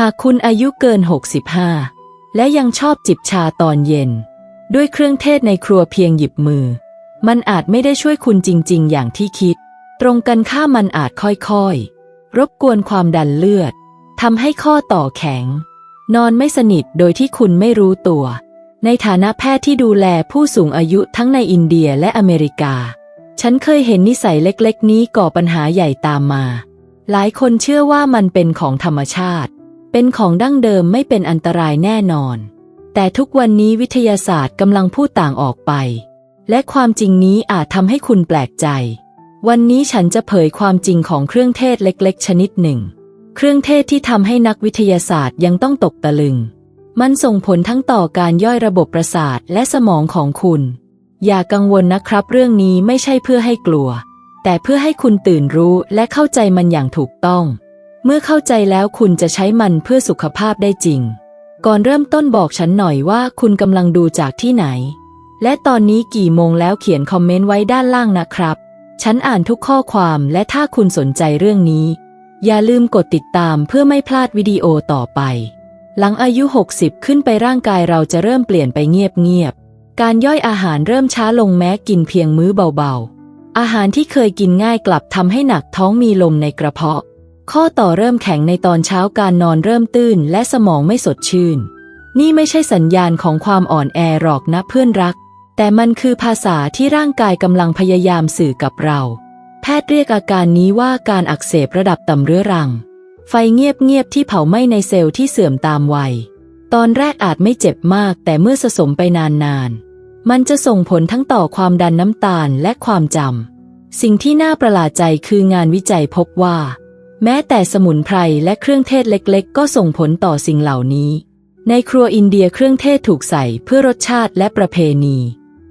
หากคุณอายุเกิน 65 และยังชอบจิบชาตอนเย็น ด้วยเครื่องเทศในครัวเพียงหยิบมือ มันอาจไม่ได้ช่วยคุณจริง ๆ อย่างที่คิด ตรงกันข้ามมันอาจค่อยๆ รบกวนความดันเลือดทำให้ข้อต่อแข็ง นอนไม่สนิทโดยที่คุณไม่รู้ตัว ในฐานะแพทย์ที่ดูแลผู้สูงอายุทั้งในอินเดียและอเมริกา ฉันเคยเห็นนิสัยเล็กๆ นี้ก่อปัญหาใหญ่ตามมา หลายคนเชื่อว่ามันเป็นของธรรมชาติ เป็นของดั้งเดิมไม่เป็นอันตรายแน่นอน แต่ทุกวันนี้วิทยาศาสตร์กำลังพูดต่างออกไป และความจริงนี้อาจทำให้คุณแปลกใจ วันนี้ฉันจะเผยความจริงของเครื่องเทศเล็กๆ ชนิดหนึ่ง เครื่องเทศที่ทำให้นักวิทยาศาสตร์ยังต้องตกตะลึง มันส่งผลทั้งต่อการย่อยระบบประสาทและสมองของคุณ อย่ากังวลนะครับ เรื่องนี้ไม่ใช่เพื่อให้กลัว แต่เพื่อให้คุณตื่นรู้และเข้าใจมันอย่างถูกต้อง เมื่อเข้าใจแล้วคุณจะใช้มันเพื่อสุขภาพได้จริง ก่อนเริ่มต้นบอกฉันหน่อยว่าคุณกำลังดูจากที่ไหน และตอนนี้กี่โมงแล้วเขียนคอมเมนต์ไว้ด้านล่างนะครับ ฉันอ่านทุกข้อความและถ้าคุณสนใจเรื่องนี้ อย่าลืมกดติดตามเพื่อไม่พลาดวิดีโอต่อไป หลังอายุ 60 ขึ้นไปร่างกายเราจะเริ่มเปลี่ยนไปเงียบๆ การย่อยอาหารเริ่มช้าลงแม้กินเพียงมื้อเบาๆ อาหารที่เคยกินง่ายกลับทำให้หนักท้องมีลมในกระเพาะ ข้อต่อเริ่มแข็งในตอนเช้าการนอนเริ่มตื้นและสมองไม่สดชื่น นี่ไม่ใช่สัญญาณของความอ่อนแอหรอกนะเพื่อนรัก แต่มันคือภาษาที่ร่างกายกำลังพยายามสื่อกับเรา แพทย์เรียกอาการนี้ว่าการอักเสบระดับต่ำเรื้อรัง ไฟเงียบๆที่เผาไหม้ในเซลล์ที่เสื่อมตามวัย ตอนแรกอาจไม่เจ็บมาก แต่เมื่อสะสมไปนานๆ มันจะส่งผลทั้งต่อความดันน้ำตาลและความจำสิ่งที่น่าประหลาดใจคืองานวิจัยพบว่า แม้แต่สมุนไพรและเครื่องเทศเล็กๆ ก็ส่งผลต่อสิ่งเหล่านี้ ในครัวอินเดียเครื่องเทศถูกใส่เพื่อรสชาติและประเพณี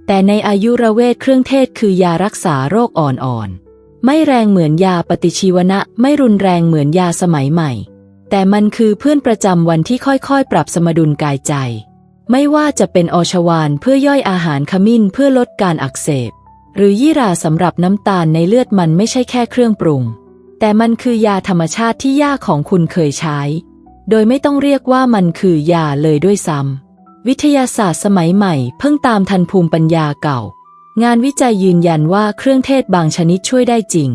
แต่ในอายุรเวทเครื่องเทศคือยารักษาโรคอ่อนๆ ไม่แรงเหมือนยาปฏิชีวนะ ไม่รุนแรงเหมือนยาสมัยใหม่ แต่มันคือเพื่อนประจำวันที่ค่อยๆ ปรับสมดุลกายใจ ไม่ว่าจะเป็นอชวานเพื่อย่อยอาหารขมิ้นเพื่อลดการอักเสบ หรือยี่ราสำหรับน้ำตาลในเลือดมันไม่ใช่แค่เครื่องปรุง แต่มันคือยาธรรมชาติที่ย่าของคุณเคยใช้ โดยไม่ต้องเรียกว่ามันคือยาเลยด้วยซ้ำวิทยาศาสตร์สมัยใหม่เพิ่งตามทันภูมิปัญญาเก่า งานวิจัยยืนยันว่าเครื่องเทศบางชนิดช่วยได้จริง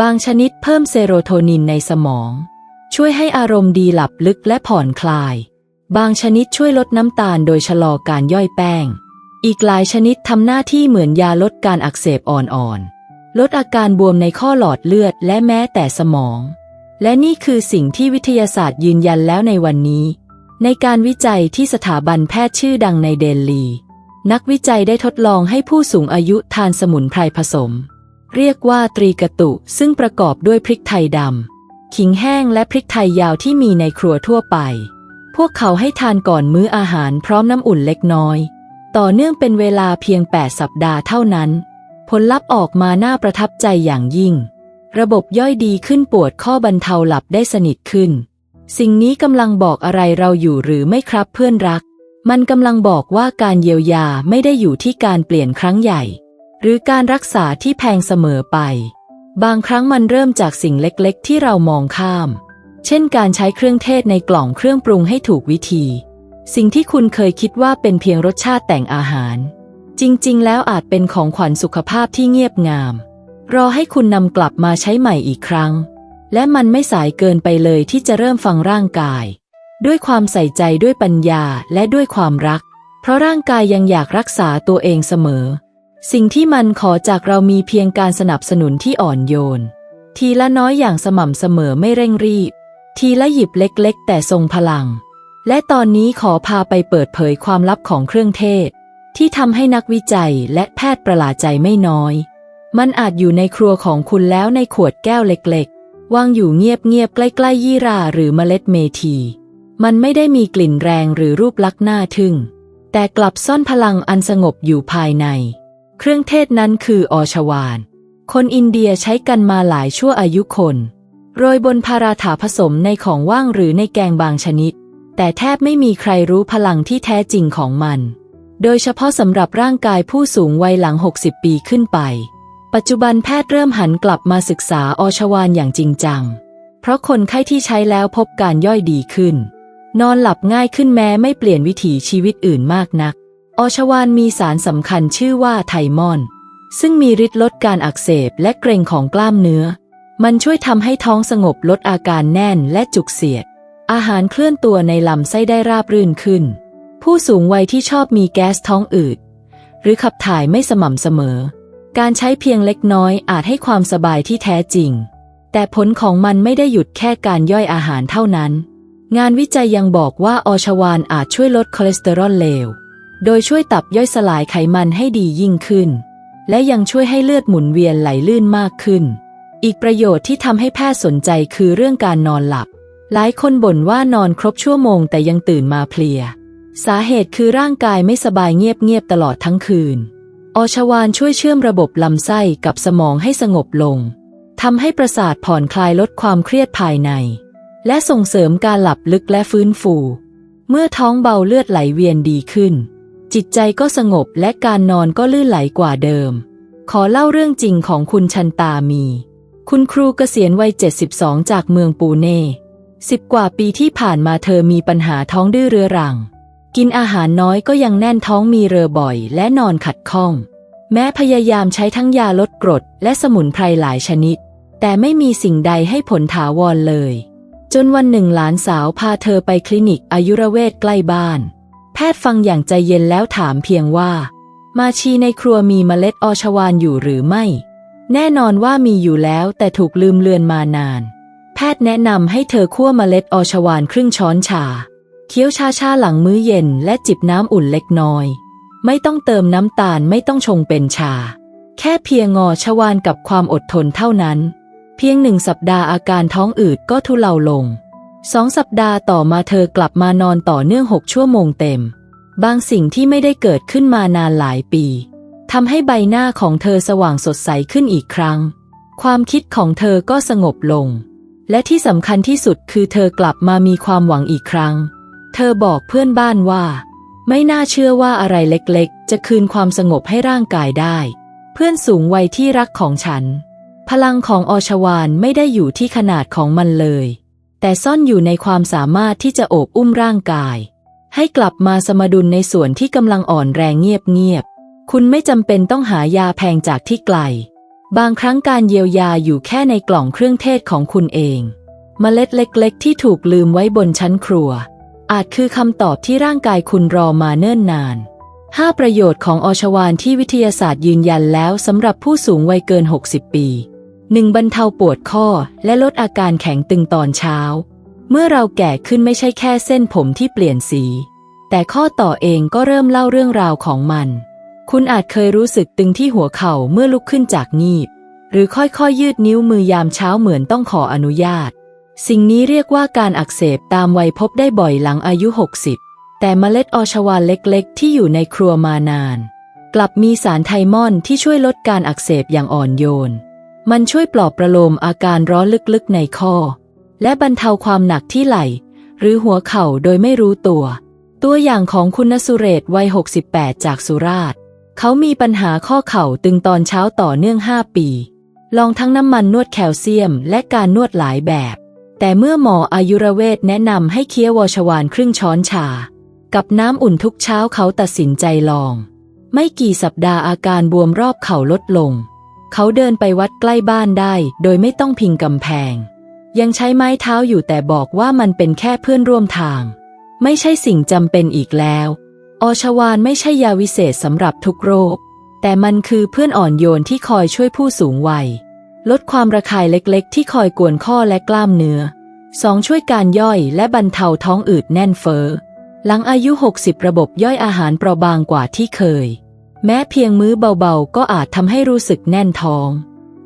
บางชนิดเพิ่มเซโรโทนินในสมอง ช่วยให้อารมณ์ดีหลับลึกและผ่อนคลาย บางชนิดช่วยลดน้ำตาลโดยชะลอการย่อยแป้ง อีกหลายชนิดทำหน้าที่เหมือนยาลดการอักเสบอ่อนๆ ลดอาการบวมในข้อหลอดเลือดและแม้แต่สมอง และนี่คือสิ่งที่วิทยาศาสตร์ยืนยันแล้วในวันนี้ ในการวิจัยที่สถาบันแพทย์ชื่อดังในเดลี นักวิจัยได้ทดลองให้ผู้สูงอายุทานสมุนไพรผสม เรียกว่าตรีกระตุ ซึ่งประกอบด้วยพริกไทยดำขิงแห้งและพริกไทยยาวที่มีในครัวทั่วไป พวกเขาให้ทานก่อนมื้ออาหารพร้อมน้ำอุ่นเล็กน้อย ต่อเนื่องเป็นเวลาเพียง 8 สัปดาห์เท่านั้น ผลลัพธ์ออกมาน่าประทับใจอย่างยิ่ง ระบบย่อยดีขึ้นปวดข้อบรรเทาหลับได้สนิทขึ้น สิ่งนี้กำลังบอกอะไรเราอยู่หรือไม่ครับเพื่อนรัก มันกำลังบอกว่าการเยียวยาไม่ได้อยู่ที่การเปลี่ยนครั้งใหญ่ หรือการรักษาที่แพงเสมอไป บางครั้งมันเริ่มจากสิ่งเล็กๆ ที่เรามองข้าม เช่นการใช้เครื่องเทศในกล่องเครื่องปรุงให้ถูกวิธี สิ่งที่คุณเคยคิดว่าเป็นเพียงรสชาติแต่งอาหาร จริง ๆ แล้วอาจเป็นของขวัญสุขภาพที่เงียบงาม รอให้คุณนำกลับมาใช้ใหม่อีกครั้ง และมันไม่สายเกินไปเลยที่จะเริ่มฟังร่างกาย ด้วยความใส่ใจด้วยปัญญาและด้วยความรัก เพราะร่างกายยังอยากรักษาตัวเองเสมอ สิ่งที่มันขอจากเรามีเพียงการสนับสนุนที่อ่อนโยน ทีละน้อยอย่างสม่ำเสมอไม่เร่งรีบ ทีละหยิบเล็ก ๆ แต่ทรงพลัง และตอนนี้ขอพาไปเปิดเผยความลับของเครื่องเทศ ที่ทำให้นักวิจัยและแพทย์ประหลาดใจไม่น้อย มันอาจอยู่ในครัวของคุณแล้วในขวดแก้วเล็กๆ วางอยู่เงียบๆ ใกล้ๆ ยี่ราหรือเมล็ดเมที มันไม่ได้มีกลิ่นแรงหรือรูปลักษณ์น่าทึ่ง แต่กลับซ่อนพลังอันสงบอยู่ภายใน เครื่องเทศนั้นคืออชวาน คนอินเดียใช้กันมาหลายชั่วอายุคน โรยบนพาราถาผสมในของว่างหรือในแกงบางชนิด แต่แทบไม่มีใครรู้พลังที่แท้จริงของมัน โดยเฉพาะสำหรับร่างกายผู้สูงวัยหลัง 60 ปีขึ้นไป ปัจจุบันแพทย์เริ่มหันกลับมาศึกษาอชวานอย่างจริงจัง เพราะคนไข้ที่ใช้แล้วพบการย่อยดีขึ้น นอนหลับง่ายขึ้นแม้ไม่เปลี่ยนวิถีชีวิตอื่นมากนัก อชวานมีสารสำคัญชื่อว่าไทมอน ซึ่งมีฤทธิ์ลดการอักเสบและเกร็งของกล้ามเนื้อ มันช่วยทำให้ท้องสงบลดอาการแน่นและจุกเสียด อาหารเคลื่อนตัวในลำไส้ได้ราบรื่นขึ้น ผู้สูงวัยที่ชอบมีแก๊สท้องอืด หรือขับถ่ายไม่สม่ำเสมอ การใช้เพียงเล็กน้อยอาจให้ความสบายที่แท้จริง แต่ผลของมันไม่ได้หยุดแค่การย่อยอาหารเท่านั้น งานวิจัยยังบอกว่าอชวานอาจช่วยลดคอเลสเตอรอลเลว โดยช่วยตับย่อยสลายไขมันให้ดียิ่งขึ้น และยังช่วยให้เลือดหมุนเวียนไหลลื่นมากขึ้น อีกประโยชน์ที่ทำให้แพทย์สนใจคือเรื่องการนอนหลับ หลายคนบ่นว่านอนครบชั่วโมงแต่ยังตื่นมาเพลีย สาเหตุคือร่างกายไม่สบายเงียบๆตลอดทั้งคืน อชวานช่วยเชื่อมระบบลำไส้กับสมองให้สงบลงทำให้ประสาทผ่อนคลายลดความเครียดภายใน และส่งเสริมการหลับลึกและฟื้นฟู เมื่อท้องเบาเลือดไหลเวียนดีขึ้น จิตใจก็สงบและการนอนก็ลื่นไหลกว่าเดิม ขอเล่าเรื่องจริงของคุณชันตามี คุณครูเกษียณวัย 72 จากเมืองปูเน่สิบกว่าปีที่ผ่านมาเธอมีปัญหาท้องดื้อเรื้อรัง กินอาหารน้อยก็ยังแน่นท้องมีเรอบ่อย และนอนขัดข้อง แม้พยายามใช้ทั้งยาลดกรด และสมุนไพรหลายชนิด แต่ไม่มีสิ่งใดให้ผลถาวรเลย จนวันหนึ่งหลานสาวพาเธอไปคลินิกอายุรเวชใกล้บ้าน แพทย์ฟังอย่างใจเย็นแล้วถามเพียงว่า มาชีในครัวมีเมล็ดอชวานอยู่หรือไม่ แน่นอนว่ามีอยู่แล้วแต่ถูกลืมเลือนมานาน แพทย์แนะนำให้เธอคั่วเมล็ดอชวานครึ่งช้อนชา เคี้ยวชาชาหลังมื้อเย็นและจิบน้ำอุ่นเล็กน้อย ไม่ต้องเติมน้ำตาลไม่ต้องชงเป็นชา แค่เพียงงอชวานกับความอดทนเท่านั้น เพียงหนึ่งสัปดาห์อาการท้องอืดก็ทุเลาลงสองสัปดาห์ต่อมาเธอกลับมานอนต่อเนื่องหกชั่วโมงเต็ม บางสิ่งที่ไม่ได้เกิดขึ้นมานานหลายปีทำให้ใบหน้าของเธอสว่างสดใสขึ้นอีกครั้ง ความคิดของเธอก็สงบลง และที่สำคัญที่สุดคือเธอกลับมามีความหวังอีกครั้ง เธอบอกเพื่อนบ้านว่า ไม่น่าเชื่อว่าอะไรเล็กๆ จะคืนความสงบให้ร่างกายได้ เพื่อนสูงวัยที่รักของฉัน พลังของอชวานไม่ได้อยู่ที่ขนาดของมันเลย แต่ซ่อนอยู่ในความสามารถที่จะโอบอุ้มร่างกาย ให้กลับมาสมดุลในส่วนที่กำลังอ่อนแรงเงียบๆคุณไม่จำเป็นต้องหายาแพงจากที่ไกล บางครั้งการเยียวยาอยู่แค่ในกล่องเครื่องเทศของคุณเองเมล็ดเล็ก ๆ ที่ถูกลืมไว้บนชั้นครัว อาจคือคำตอบที่ร่างกายคุณรอมาเนิ่นนาน 5 ประโยชน์ของอชวานที่วิทยาศาสตร์ยืนยันแล้วสำหรับผู้สูงวัยเกิน 60 ปี 1. บรรเทาปวดข้อและลดอาการแข็งตึงตอนเช้า เมื่อเราแก่ขึ้นไม่ใช่แค่เส้นผมที่เปลี่ยนสี แต่ข้อต่อเองก็เริ่มเล่าเรื่องราวของมัน คุณอาจเคยรู้สึกตึงที่หัวเข่าเมื่อลุกขึ้นจากงีบ หรือค่อยๆยืดนิ้วมือยามเช้าเหมือนต้องขออนุญาต สิ่งนี้เรียกว่าการอักเสบตามวัยพบได้บ่อยหลังอายุ 60 แต่เมล็ดอชวาเล็กๆ ที่อยู่ในครัวมานาน กลับมีสารไทมอนที่ช่วยลดการอักเสบอย่างอ่อนโยน มันช่วยปลอบประโลมอาการร้อนลึกๆในข้อ และบรรเทาความหนักที่ไหล่ หรือหัวเข่าโดยไม่รู้ตัว ตัวอย่างของคุณนสุเรศวัย 68 จากสุราษฎร์เขามีปัญหาข้อเข่าตึงตอนเช้าต่อเนื่อง 5 ปี ลองทั้งน้ำมันนวดแคลเซียมและการนวดหลายแบบ แต่เมื่อหมออายุรเวทแนะนำให้เคี้ยววชวานครึ่งช้อนชา กับน้ำอุ่นทุกเช้าเขาตัดสินใจลอง ไม่กี่สัปดาห์อาการบวมรอบเข่าลดลง เขาเดินไปวัดใกล้บ้านได้ โดยไม่ต้องพิงกำแพง ยังใช้ไม้เท้าอยู่แต่บอกว่ามันเป็นแค่เพื่อนร่วมทาง ไม่ใช่สิ่งจำเป็นอีกแล้ว อชวานไม่ใช่ยาวิเศษสำหรับทุกโรค แต่มันคือเพื่อนอ่อนโยนที่คอยช่วยผู้สูงวัย ลดความระคายเล็กๆ ที่คอยกวนข้อและกล้ามเนื้อสองช่วยการย่อยและบรรเทาท้องอืดแน่นเฟ้อ หลังอายุ 60 ระบบย่อยอาหารเปราะบางกว่าที่เคย แม้เพียงมื้อเบาๆ ก็อาจทำให้รู้สึกแน่นท้อง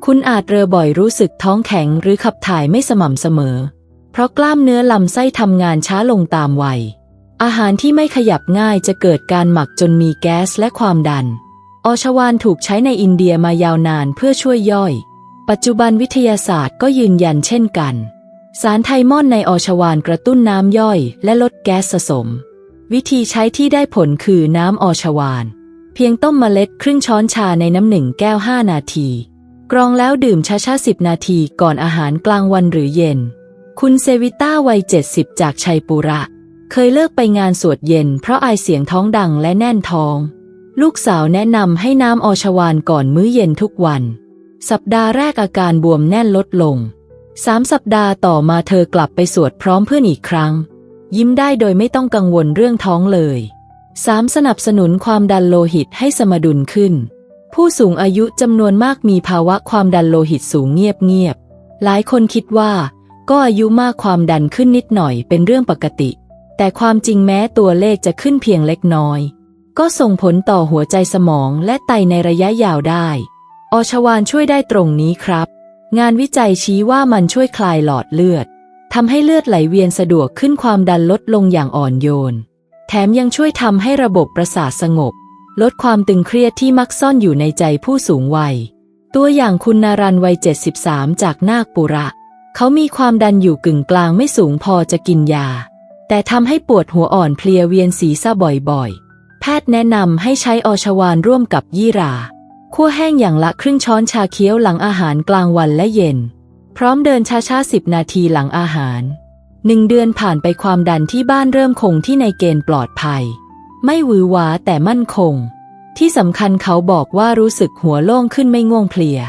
คุณอาจเรอบ่อยรู้สึกท้องแข็งหรือขับถ่ายไม่สม่ำเสมอ เพราะกล้ามเนื้อลำไส้ทำงานช้าลงตามวัย อาหารที่ไม่ขยับง่ายจะเกิดการหมักจนมีแก๊สและความดัน อชวานถูกใช้ในอินเดียมายาวนานเพื่อช่วยย่อย ปัจจุบันวิทยาศาสตร์ก็ยืนยันเช่นกัน สารไทมอนในอชวานกระตุ้นน้ำย่อย และลดแก๊สสะสม วิธีใช้ที่ได้ผลคือน้ำอชวาน เพียงต้มเมล็ดครึ่งช้อนชาในน้ำหนึ่งแก้ว 5 นาที กรองแล้วดื่มช้าๆ10 นาทีก่อนอาหารกลางวันหรือเย็น คุณเซวิต้าวัยเจ็ดสิบจากชัยปุระ เคยเลิกไปงานสวดเย็น เพราะไอเสียงท้องดังและแน่นท้อง ลูกสาวแนะนำให้น้ำอชวานก่อนมื้อเย็นทุกวัน สัปดาห์แรกอาการบวมแน่นลดลงสามสัปดาห์ต่อมาเธอกลับไปสวดพร้อมเพื่อนอีกครั้ง ยิ้มได้โดยไม่ต้องกังวลเรื่องท้องเลยสามสนับสนุนความดันโลหิตให้สมดุลขึ้น ผู้สูงอายุจำนวนมากมีภาวะความดันโลหิตสูงเงียบๆหลายคนคิดว่า ก็อายุมากความดันขึ้นนิดหน่อยเป็นเรื่องปกติ แต่ความจริงแม้ตัวเลขจะขึ้นเพียงเล็กน้อย ก็ส่งผลต่อหัวใจสมองและไตในระยะยาวได้ อชวานช่วยได้ตรงนี้ครับ งานวิจัยชี้ว่ามันช่วยคลายหลอดเลือดทำให้เลือดไหลเวียนสะดวกขึ้นความดันลดลงอย่างอ่อนโยน แถมยังช่วยทำให้ระบบประสาทสงบ ลดความตึงเครียดที่มักซ่อนอยู่ในใจผู้สูงวัย ตัวอย่างคุณนารันวัย 73 จากนาคปุระ เขามีความดันอยู่กึ่งกลางไม่สูงพอจะกินยา แต่ทำให้ปวดหัวอ่อนเพลียเวียนศีรษะบ่อยๆ แพทย์แนะนำให้ใช้อชวานร่วมกับยี่รา คั่วแห้งอย่างละครึ่งช้อนชาเคี้ยวหลังอาหารกลางวันและเย็น พร้อมเดินช้าๆสิบนาทีหลังอาหารหนึ่งเดือนผ่านไปความดันที่บ้านเริ่มคงที่ในเกณฑ์ปลอดภัย ไม่หวือหวาแต่มั่นคง ที่สำคัญเขาบอกว่ารู้สึกหัวโล่งขึ้นไม่ง่วงเพลีย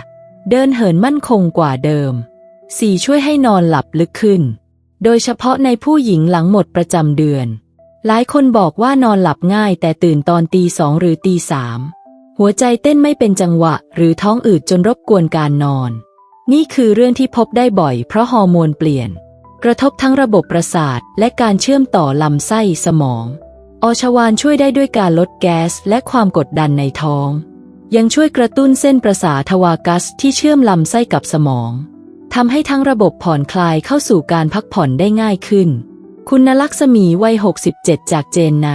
เดินเหินมั่นคงกว่าเดิมสี่ช่วยให้นอนหลับลึกขึ้น โดยเฉพาะในผู้หญิงหลังหมดประจำเดือน หลายคนบอกว่านอนหลับง่ายแต่ตื่นตอนตีสองหรือตีสาม หัวใจเต้นไม่เป็นจังหวะ หรือท้องอืดจนรบกวนการนอน นี่คือเรื่องที่พบได้บ่อยเพราะฮอร์โมนเปลี่ยน กระทบทั้งระบบประสาท และการเชื่อมต่อลำไส้สมอง อชวานช่วยได้ด้วยการลดแก๊สและความกดดันในท้อง ยังช่วยกระตุ้นเส้นประสาทวากัสที่เชื่อมลำไส้กับสมองทำให้ทั้งระบบผ่อนคลายเข้าสู่การพักผ่อนได้ง่ายขึ้น คุณลักษมีวัย 67 จากเจนไน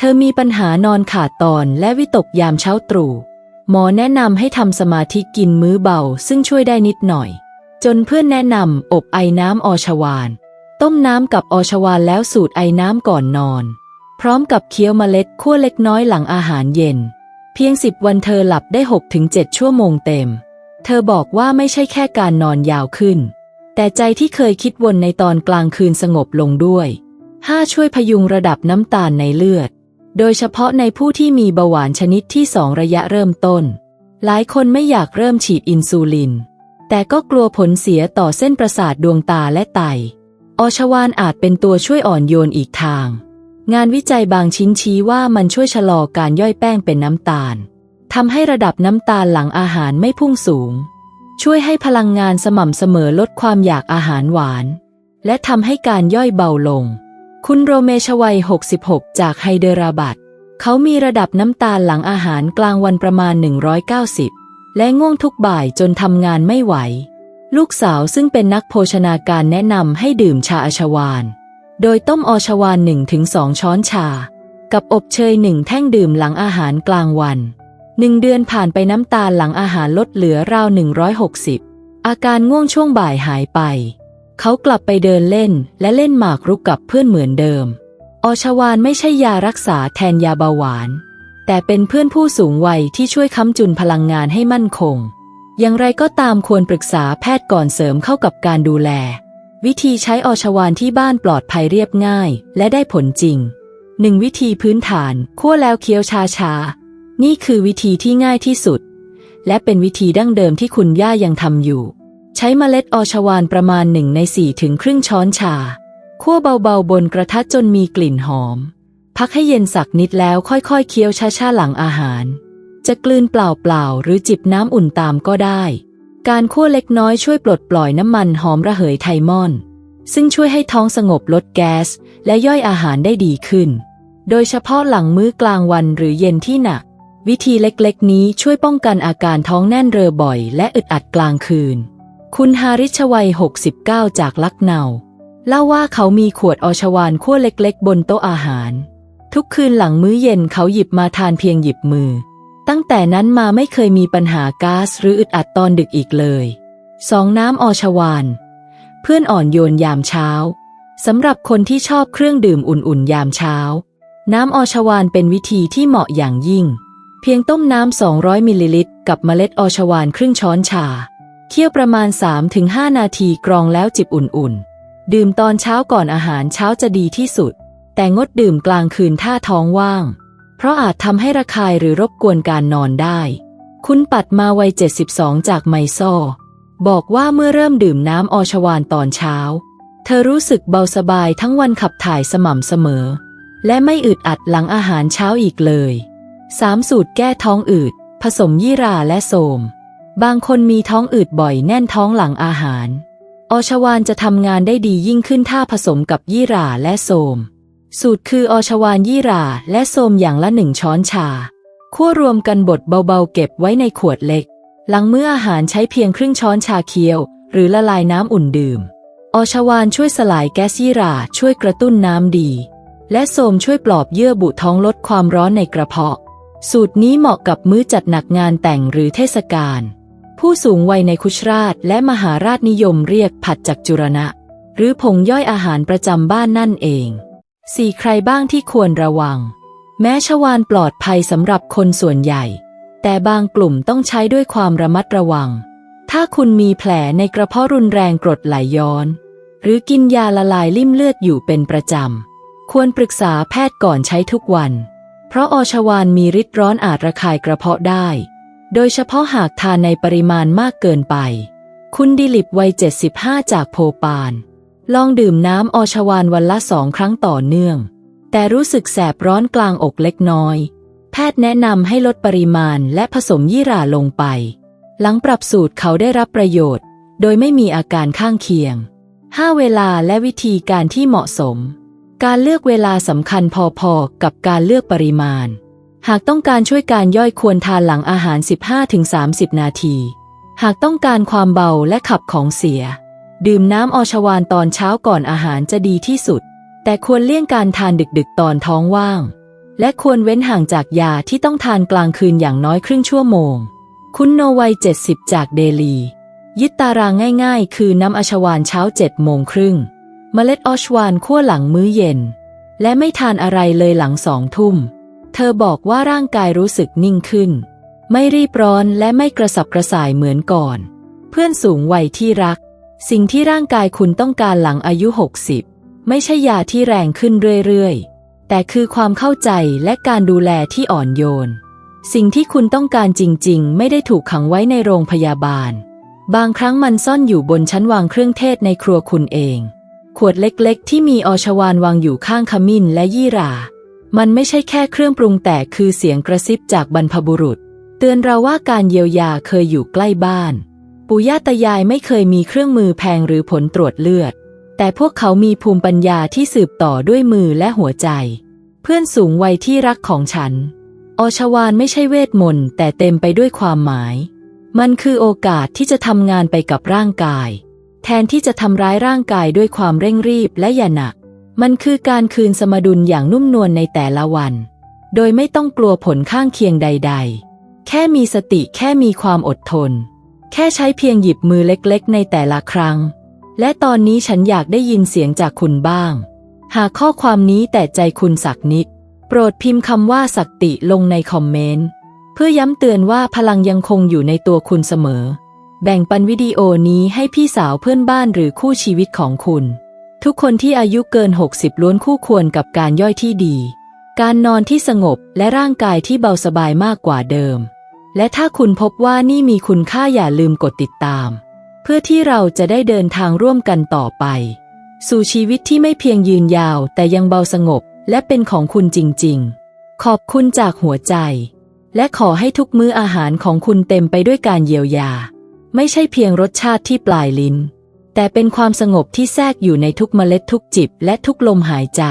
เธอมีปัญหานอนขาดตอนและวิตกยามเช้าตรู่ หมอแนะนำให้ทำสมาธิกินมื้อเบาซึ่งช่วยได้นิดหน่อย จนเพื่อนแนะนำอบไอน้ำอชวาน ต้มน้ำกับอชวานแล้วสูดไอน้ำก่อนนอน พร้อมกับเคี้ยวเมล็ดขั้วเล็กน้อยหลังอาหารเย็น เพียงสิบวันเธอหลับได้ 6-7 ชั่วโมงเต็ม เธอบอกว่าไม่ใช่แค่การนอนยาวขึ้น แต่ใจที่เคยคิดวนในตอนกลางคืนสงบลงด้วย 5. ช่วยพยุงระดับน้ำตาลในเลือด โดยเฉพาะในผู้ที่มีเบาหวานชนิดที่ 2 ระยะเริ่มต้น หลายคนไม่อยากเริ่มฉีดอินซูลิน แต่ก็กลัวผลเสียต่อเส้นประสาทดวงตาและไต อชวานอาจเป็นตัวช่วยอ่อนโยนอีกทาง งานวิจัยบางชิ้นชี้ว่ามันช่วยชะลอการย่อยแป้งเป็นน้ำตาลทำให้ระดับน้ำตาลหลังอาหารไม่พุ่งสูง ช่วยให้พลังงานสม่ำเสมอลดความอยากอาหารหวาน และทำให้การย่อยเบาลง คุณโรเมชวัย 66 จากไฮเดราบัดเขามีระดับน้ำตาลหลังอาหารกลางวันประมาณ 190 และง่วงทุกบ่ายจนทำงานไม่ไหว ลูกสาวซึ่งเป็นนักโภชนาการแนะนำให้ดื่มชาอชวาน โดยต้มอชวาน 1-2 ช้อนชา กับอบเชยหนึ่งแท่งดื่มหลังอาหารกลางวันหนึ่งเดือนผ่านไปน้ำตาลหลังอาหารลดเหลือราว 160 อาการง่วงช่วงบ่ายหายไป เขากลับไปเดินเล่นและเล่นหมากรุกกับเพื่อนเหมือนเดิม อชวานไม่ใช่ยารักษาแทนยาเบาหวาน แต่เป็นเพื่อนผู้สูงวัยที่ช่วยค้ำจุนพลังงานให้มั่นคง อย่างไรก็ตามควรปรึกษาแพทย์ก่อนเสริมเข้ากับการดูแล วิธีใช้อชวานที่บ้านปลอดภัยเรียบง่าย และได้ผลจริงหนึ่งวิธีพื้นฐานคั่วแล้วเคี้ยวชาชาๆนี่คือวิธีที่ง่ายที่สุด และเป็นวิธีดั้งเดิมที่คุณย่ายังทำอยู่ ใช้เมล็ดอชวานประมาณหนึ่งในสี่ถึงครึ่งช้อนชา คั่วเบาๆบนกระทะจนมีกลิ่นหอม พักให้เย็นสักนิดแล้วค่อยๆเคี้ยวช้าๆหลังอาหาร จะกลืนเปล่าๆหรือจิบน้ำอุ่นตามก็ได้ การคั่วเล็กน้อยช่วยปลดปล่อยน้ำมันหอมระเหยไทมอน ซึ่งช่วยให้ท้องสงบลดแก๊สและย่อยอาหารได้ดีขึ้น โดยเฉพาะหลังมื้อกลางวันหรือเย็นที่หนัก วิธีเล็กๆ นี้ช่วยป้องกันอาการท้องแน่นเรอบ่อย และอึดอัดกลางคืน คุณฮาริชวัย 69 จากลักเนาเล่าว่าเขามีขวดอชวานขั้วเล็กๆ บนโต๊ะอาหาร ทุกคืนหลังมื้อเย็นเขาหยิบมาทานเพียงหยิบมือ ตั้งแต่นั้นมาไม่เคยมีปัญหาก๊าซหรืออึดอัดตอนดึกอีกเลยสองน้ำอชวานเพื่อนอ่อนโยนยามเช้าสำหรับคนที่ชอบเครื่องดื่มอุ่นๆ ยามเช้า น้ำอชวานเป็นวิธีที่เหมาะอย่างยิ่ง เพียงต้มน้ำ 200 มิลลิลิตร กับเมล็ดอชวานครึ่งช้อนชา เคี่ยวประมาณ 3-5 นาทีกรองแล้วจิบอุ่นๆ ดื่มตอนเช้าก่อนอาหารเช้าจะดีที่สุด แต่งดดื่มกลางคืนถ้าท้องว่าง เพราะอาจทำให้ระคายหรือรบกวนการนอนได้ คุณปัดมาวัย 72 จากไมโซบอกว่าเมื่อเริ่มดื่มน้ำออชวานตอนเช้า เธอรู้สึกเบาสบายทั้งวันขับถ่ายสม่ำเสมอ และไม่อึดอัดหลังอาหารเช้าอีกเลยสามสูตรแก้ท้องอืด ผสมยี่ราและโสม บางคนมีท้องอืดบ่อยแน่นท้องหลังอาหารออชวานจะทำงานได้ดียิ่งขึ้นถ้าผสมกับยี่ราและโสม สูตรคืออชวานยี่ราและโสมอย่างละหนึ่งช้อนชาคั่วรวมกันบดเบาๆเก็บไว้ในขวดเล็ก หลังเมื้ออาหารใช้เพียงครึ่งช้อนชาเคี้ยว หรือละลายน้ำอุ่นดื่ม อชวานช่วยสลายแก๊สยี่ราช่วยกระตุ้นน้ำดี และโสมช่วยปลอบเยื่อบุท้องลดความร้อนในกระเพาะ สูตรนี้เหมาะกับมื้อจัดหนักงานแต่งหรือเทศกาล ผู้สูงวัยในคุชราชและมหาราชนิยมเรียกผัดจากจุรณะ หรือผงย่อยอาหารประจำบ้านนั่นเองสี่ใครบ้างที่ควรระวัง แม้ชวานปลอดภัยสำหรับคนส่วนใหญ่ แต่บางกลุ่มต้องใช้ด้วยความระมัดระวัง ถ้าคุณมีแผลในกระเพาะรุนแรงกรดไหลย้อน หรือกินยาละลายลิ่มเลือดอยู่เป็นประจำ ควรปรึกษาแพทย์ก่อนใช้ทุกวัน เพราะอชวานมีฤทธิ์ร้อนอาจระคายกระเพาะได้ โดยเฉพาะหากทานในปริมาณมากเกินไป คุณดิลิปวัย 75 จากโพปาน ลองดื่มน้ำอชวานวันละสองครั้งต่อเนื่อง แต่รู้สึกแสบร้อนกลางอกเล็กน้อย แพทย์แนะนำให้ลดปริมาณและผสมยี่หร่าลงไป หลังปรับสูตรเขาได้รับประโยชน์ โดยไม่มีอาการข้างเคียง 5 เวลาและวิธีการที่เหมาะสม การเลือกเวลาสำคัญพอๆกับการเลือกปริมาณ หากต้องการช่วยการย่อยควรทานหลังอาหาร 15-30 นาที หากต้องการความเบาและขับของเสีย ดื่มน้ำอชวานตอนเช้าก่อนอาหารจะดีที่สุด แต่ควรเลี่ยงการทานดึกๆ ตอนท้องว่าง และควรเว้นห่างจากยาที่ต้องทานกลางคืนอย่างน้อยครึ่งชั่วโมง คุณโนวัย 70 จากเดลี ยึดตารางง่ายๆ คือน้ำอชวานเช้า7โมงครึ่ง เมล็ดออชวานคั่วหลังมื้อเย็น และไม่ทานอะไรเลยหลังสองทุ่ม เธอบอกว่าร่างกายรู้สึกนิ่งขึ้น ไม่รีบร้อนและไม่กระสับกระส่ายเหมือนก่อน เพื่อนสูงวัยที่รัก สิ่งที่ร่างกายคุณต้องการหลังอายุ 60 ไม่ใช่ยาที่แรงขึ้นเรื่อยๆ แต่คือความเข้าใจและการดูแลที่อ่อนโยน สิ่งที่คุณต้องการจริงๆ ไม่ได้ถูกขังไว้ในโรงพยาบาล บางครั้งมันซ่อนอยู่บนชั้นวางเครื่องเทศในครัวคุณเอง ขวดเล็กๆ ที่มีอชวานวางอยู่ข้างขมิ้นและยี่รา มันไม่ใช่แค่เครื่องปรุงแต่คือเสียงกระซิบจากบรรพบุรุษ เตือนเราว่าการเยียวยาเคยอยู่ใกล้บ้าน ปู่ย่าตายายไม่เคยมีเครื่องมือแพงหรือผลตรวจเลือด แต่พวกเขามีภูมิปัญญาที่สืบต่อด้วยมือและหัวใจ เพื่อนสูงวัยที่รักของฉัน อชวานไม่ใช่เวทมนต์แต่เต็มไปด้วยความหมาย มันคือโอกาสที่จะทำงานไปกับร่างกาย แทนที่จะทำร้ายร่างกายด้วยความเร่งรีบและอย่าหนัก มันคือการคืนสมดุลอย่างนุ่มนวลในแต่ละวัน โดยไม่ต้องกลัวผลข้างเคียงใด ๆ แค่มีสติแค่มีความอดทน แค่ใช้เพียงหยิบมือเล็กๆ ในแต่ละครั้ง และตอนนี้ฉันอยากได้ยินเสียงจากคุณบ้าง หากข้อความนี้แต่ใจคุณสักนิด โปรดพิมพ์คำว่าสักติลงในคอมเมนต์ เพื่อย้ำเตือนว่าพลังยังคงอยู่ในตัวคุณเสมอ แบ่งปันวิดีโอนี้ให้พี่สาวเพื่อนบ้านหรือคู่ชีวิตของคุณ ทุกคนที่อายุเกิน 60 ล้วนคู่ควรกับการย่อยที่ดี การนอนที่สงบและร่างกายที่เบาสบายมากกว่าเดิม และถ้าคุณพบว่านี่มีคุณค่าอย่าลืมกดติดตาม เพื่อที่เราจะได้เดินทางร่วมกันต่อไป สู่ชีวิตที่ไม่เพียงยืนยาว แต่ยังเบาสงบและเป็นของคุณจริง ๆ ขอบคุณจากหัวใจ และขอให้ทุกมื้ออาหารของคุณเต็มไปด้วยการเยียวยา ไม่ใช่เพียงรสชาติที่ปลายลิ้น แต่เป็นความสงบที่แทรกอยู่ในทุกเมล็ดทุกจิบและทุกลมหายใจ